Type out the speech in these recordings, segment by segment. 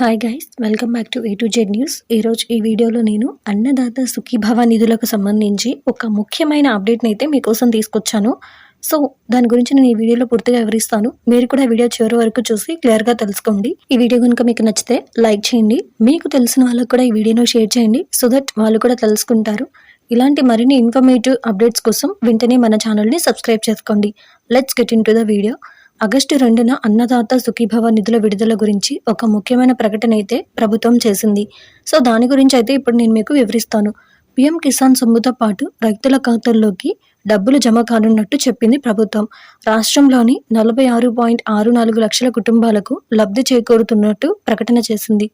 Hi guys welcome back to A to Z news ఈరోజు ఈ వీడియోలో నేను అన్నదాత సుఖీభవ నిధులకు సంబంధించి ఒక ముఖ్యమైన అప్డేట్ని అయితే మీకోసం తీసుకొచ్చాను. సో దాని గురించి నేను ఈ వీడియోలో పూర్తిగా వివరిస్తాను. మీరు కూడా వీడియో చివరి వరకు చూసి క్లియర్గా తెలుసుకోండి. ఈ వీడియో కనుక మీకు నచ్చితే లైక్ చేయండి. మీకు తెలిసిన వాళ్ళకు కూడా ఈ వీడియోను షేర్ చేయండి సో దట్ వాళ్ళు కూడా తెలుసుకుంటారు. ఇలాంటి మరిన్ని ఇన్ఫర్మేటివ్ అప్డేట్స్ కోసం వెంటనే మన ఛానల్ని సబ్స్క్రైబ్ చేసుకోండి. Let's get in to the video August రెండున అన్నదాత సుఖీభవ నిధుల విడుదల గురించి ఒక ముఖ్యమైన ప్రకటన అయితే ప్రభుత్వం చేసింది. సో దాని గురించి అయితే ఇప్పుడు నేను మీకు వివరిస్తాను. పిఎం కిసాన్ సొమ్ముతో పాటు రైతుల ఖాతాల్లోకి డబ్బులు జమ కానున్నట్టు చెప్పింది ప్రభుత్వం. రాష్ట్రంలోని నలభై ఆరు పాయింట్ ఆరు నాలుగు లక్షల కుటుంబాలకు లబ్ధి చేకూరుతున్నట్టు ప్రకటన చేసింది.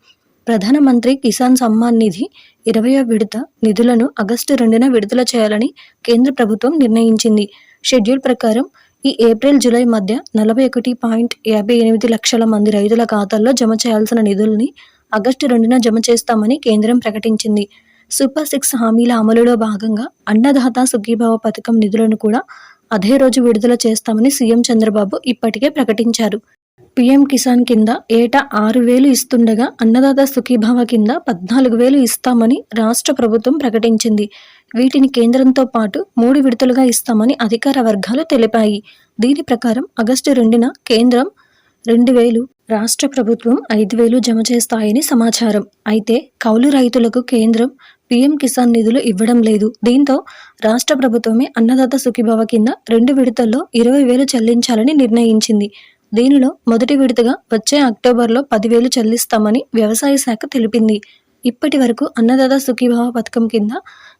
ప్రధానమంత్రి కిసాన్ సమ్మాన్ నిధి ఇరవయో విడత నిధులను ఆగస్టు రెండున విడుదల చేయాలని కేంద్ర ప్రభుత్వం నిర్ణయించింది. షెడ్యూల్ ప్రకారం ఈ ఏప్రిల్ జూలై మధ్య నలభై ఒకటి పాయింట్ యాభై ఎనిమిది లక్షల మంది రైతుల ఖాతాల్లో జమ చేయాల్సిన నిధుల్ని ఆగస్టు రెండున జమ చేస్తామని కేంద్రం ప్రకటించింది. సూపర్ సిక్స్ హామీల అమలులో భాగంగా అన్నదాత సుఖీభావ పథకం నిధులను కూడా అదే రోజు విడుదల చేస్తామని సీఎం చంద్రబాబు ఇప్పటికే ప్రకటించారు. పీఎం కిసాన్ కింద ఏటా ఆరు వేలు ఇస్తుండగా అన్నదాత సుఖీభావ కింద పద్నాలుగు వేలు ఇస్తామని రాష్ట్ర ప్రభుత్వం ప్రకటించింది. వీటిని కేంద్రంతో పాటు మూడు విడతలుగా ఇస్తామని అధికార వర్గాలు తెలిపాయి. దీని ప్రకారం ఆగస్టు రెండున కేంద్రం రెండు వేలు రాష్ట్ర ప్రభుత్వం ఐదు వేలు జమ చేస్తాయని సమాచారం. అయితే కౌలు రైతులకు కేంద్రం పీఎం కిసాన్ నిధులు ఇవ్వడం లేదు. దీంతో రాష్ట్ర ప్రభుత్వమే అన్నదాత సుఖీభావ కింద రెండు విడతల్లో ఇరవై వేలు చెల్లించాలని నిర్ణయించింది. దీనిలో మొదటి విడతగా వచ్చే అక్టోబర్లో పదివేలు చెల్లిస్తామని వ్యవసాయ శాఖ తెలిపింది. ఇప్పటి వరకు అన్నదాత సుఖీభావ పథకం కింద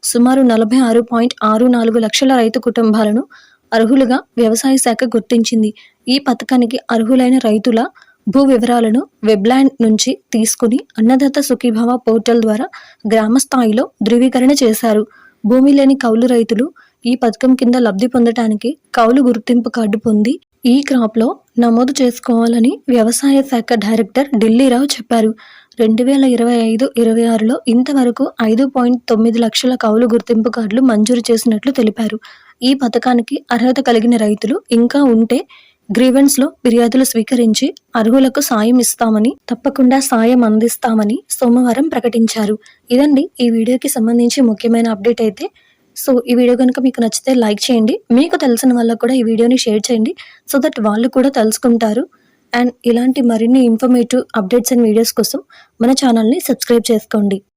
సుమారు నలభై ఆరు పాయింట్ ఆరు నాలుగు లక్షల రైతు కుటుంబాలను అర్హులుగా వ్యవసాయ శాఖ గుర్తించింది. ఈ పథకానికి అర్హులైన రైతుల భూ వివరాలను వెబ్లాండ్ నుంచి తీసుకుని అన్నదాత సుఖీభావ పోర్టల్ ద్వారా గ్రామ స్థాయిలో ధృవీకరణ చేశారు. భూమి లేని కౌలు రైతులు ఈ పథకం కింద లబ్ధి పొందటానికి కౌలు గుర్తింపు కార్డు పొంది ఈ క్రాప్లో నమోదు చేసుకోవాలని వ్యవసాయ శాఖ డైరెక్టర్ ఢిల్లీరావు చెప్పారు. రెండు వేల ఇరవై ఐదు ఇరవై ఆరులో ఇంతవరకు ఐదు పాయింట్ తొమ్మిది లక్షల కౌలు గుర్తింపు కార్డులు మంజూరు చేసినట్లు తెలిపారు. ఈ పథకానికి అర్హత కలిగిన రైతులు ఇంకా ఉంటే గ్రీవెన్స్లో ఫిర్యాదులు స్వీకరించి అర్హులకు సాయం ఇస్తామని తప్పకుండా సాయం అందిస్తామని సోమవారం ప్రకటించారు. ఇదండి ఈ వీడియోకి సంబంధించి ముఖ్యమైన అప్డేట్ అయితే సో ఈ వీడియో కనుక మీకు నచ్చితే లైక్ చేయండి. మీకు తెలిసిన వాళ్ళకు కూడా ఈ వీడియోని షేర్ చేయండి. సో దట్ వాళ్ళు కూడా తెలుసుకుంటారు. అండ్ ఇలాంటి మరిన్ని ఇన్ఫర్మేటివ్ అప్డేట్స్ అండ్ వీడియోస్ కోసం మన ఛానల్ని సబ్స్క్రైబ్ చేసుకోండి.